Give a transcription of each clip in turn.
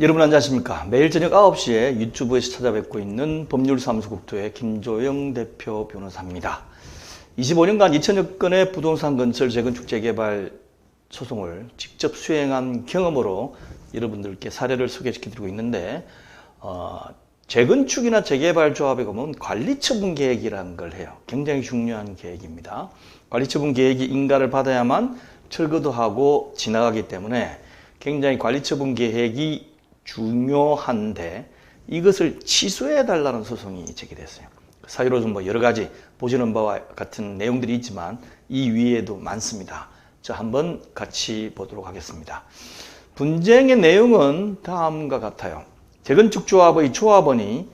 여러분 안녕하십니까. 매일 저녁 9시에 유튜브에서 찾아뵙고 있는 법률사무소 국토의 김조영 대표 변호사입니다. 25년간 2천여 건의 부동산 건설 재건축 재개발 소송을 직접 수행한 경험으로 여러분들께 사례를 소개시켜드리고 있는데 어, 재건축이나 재개발 조합에 보면 관리처분 계획이라는 걸 해요. 굉장히 중요한 계획입니다. 관리처분 계획이 인가를 받아야만 철거도 하고 지나가기 때문에 굉장히 관리처분 계획이 중요한데 이것을 취소해 달라는 소송이 제기됐어요. 사유로 좀뭐 여러 가지 보시는 바와 같은 내용들이 있지만 이 위에도 많습니다. 자, 한번 같이 보도록 하겠습니다. 분쟁의 내용은 다음과 같아요. 재건축 조합의 조합원이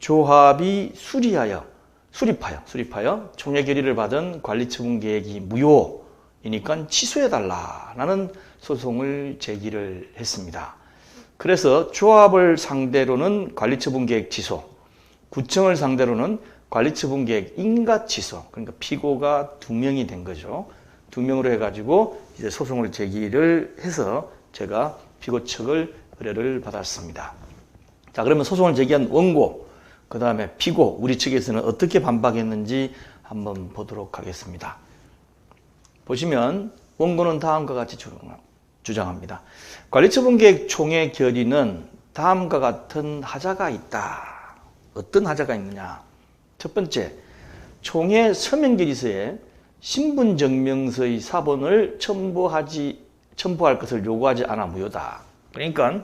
조합이 수리하여 수립하여 수립하여 총회 결의를 받은 관리 처분 계획이 무효이니까 취소해 달라라는 소송을 제기를 했습니다. 그래서 조합을 상대로는 관리처분 계획 취소, 구청을 상대로는 관리처분 계획 인가 취소. 그러니까 피고가 두 명이 된 거죠. 두 명으로 해가지고 이제 소송을 제기를 해서 제가 피고 측을 의뢰를 받았습니다. 자, 그러면 소송을 제기한 원고, 그 다음에 피고, 우리 측에서는 어떻게 반박했는지 한번 보도록 하겠습니다. 보시면 원고는 다음과 같이 주 장합니다. 관리처분계획 총회 결의는 다음과 같은 하자가 있다. 어떤 하자가 있느냐? 첫 번째, 총회 서명 결의서에 신분증명서의 사본을 첨부하지 첨부할 것을 요구하지 않아 무효다. 그러니까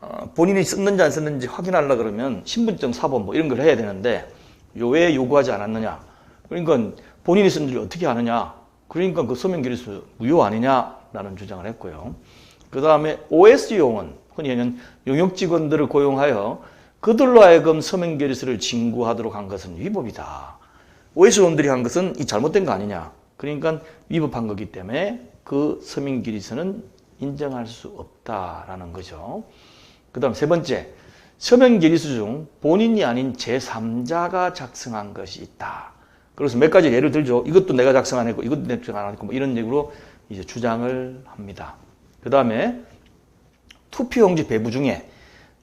어, 본인이 썼는지 안 썼는지 확인하려 그러면 신분증 사본 뭐 이런 걸 해야 되는데 왜 요구하지 않았느냐? 그러니까 본인이 쓴지 어떻게 아느냐? 그러니까 그 서명 결의서 무효 아니냐 라는 주장을 했고요. 그 다음에 OS 요원, 흔히는 용역 직원들을 고용하여 그들로 하여금 서명 결의서를 진구하도록 한 것은 위법이다. OS 요원들이 한 것은 이 잘못된 거 아니냐. 그러니까 위법한 거기 때문에 그 서명 결의서는 인정할 수 없다라는 거죠. 그 다음 세 번째, 서명 결의서 중 본인이 아닌 제3자가 작성한 것이 있다. 그래서 몇 가지 예를 들죠. 이것도 내가 작성 안 했고, 이것도 내가 작성 안 했고, 뭐 이런 식으로 이제 주장을 합니다. 그 다음에 투표용지 배부 중에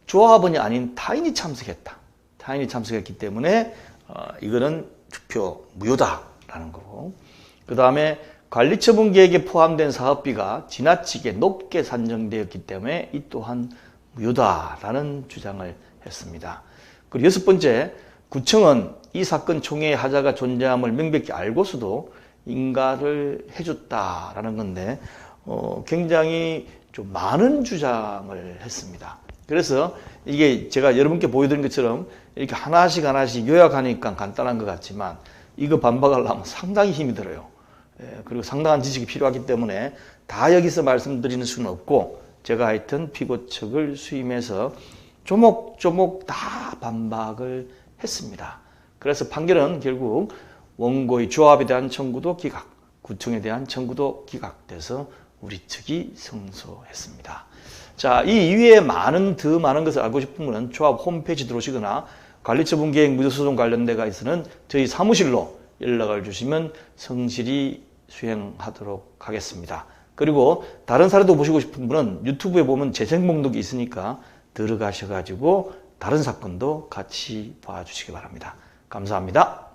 조합원이 아닌 타인이 참석했다. 타인이 참석했기 때문에 어, 이거는 투표 무효다라는 거고. 그 다음에 관리처분 계획에 포함된 사업비가 지나치게 높게 산정되었기 때문에 이 또한 무효다라는 주장을 했습니다. 그리고 여섯 번째, 구청은 이 사건 총회의 하자가 존재함을 명백히 알고서도 인가를 해줬다라는 건데 어, 굉장히 좀 많은 주장을 했습니다. 그래서 이게 제가 여러분께 보여드린 것처럼 이렇게 하나씩 하나씩 요약하니까 간단한 것 같지만 이거 반박하려면 상당히 힘이 들어요. 예, 그리고 상당한 지식이 필요하기 때문에 다 여기서 말씀드리는 수는 없고 제가 하여튼 피고 측을 수임해서 조목조목 다 반박을 했습니다. 그래서 판결은 결국 원고의 조합에 대한 청구도 기각, 구청에 대한 청구도 기각돼서 우리 측이 승소했습니다. 자, 이 이외에 많은 더 많은 것을 알고 싶은 분은 조합 홈페이지 들어오시거나 관리처분 계획 무효소송 관련돼가 있어는 저희 사무실로 연락을 주시면 성실히 수행하도록 하겠습니다. 그리고 다른 사례도 보시고 싶은 분은 유튜브에 보면 재생 목록이 있으니까 들어가셔가지고 다른 사건도 같이 봐주시기 바랍니다. 감사합니다.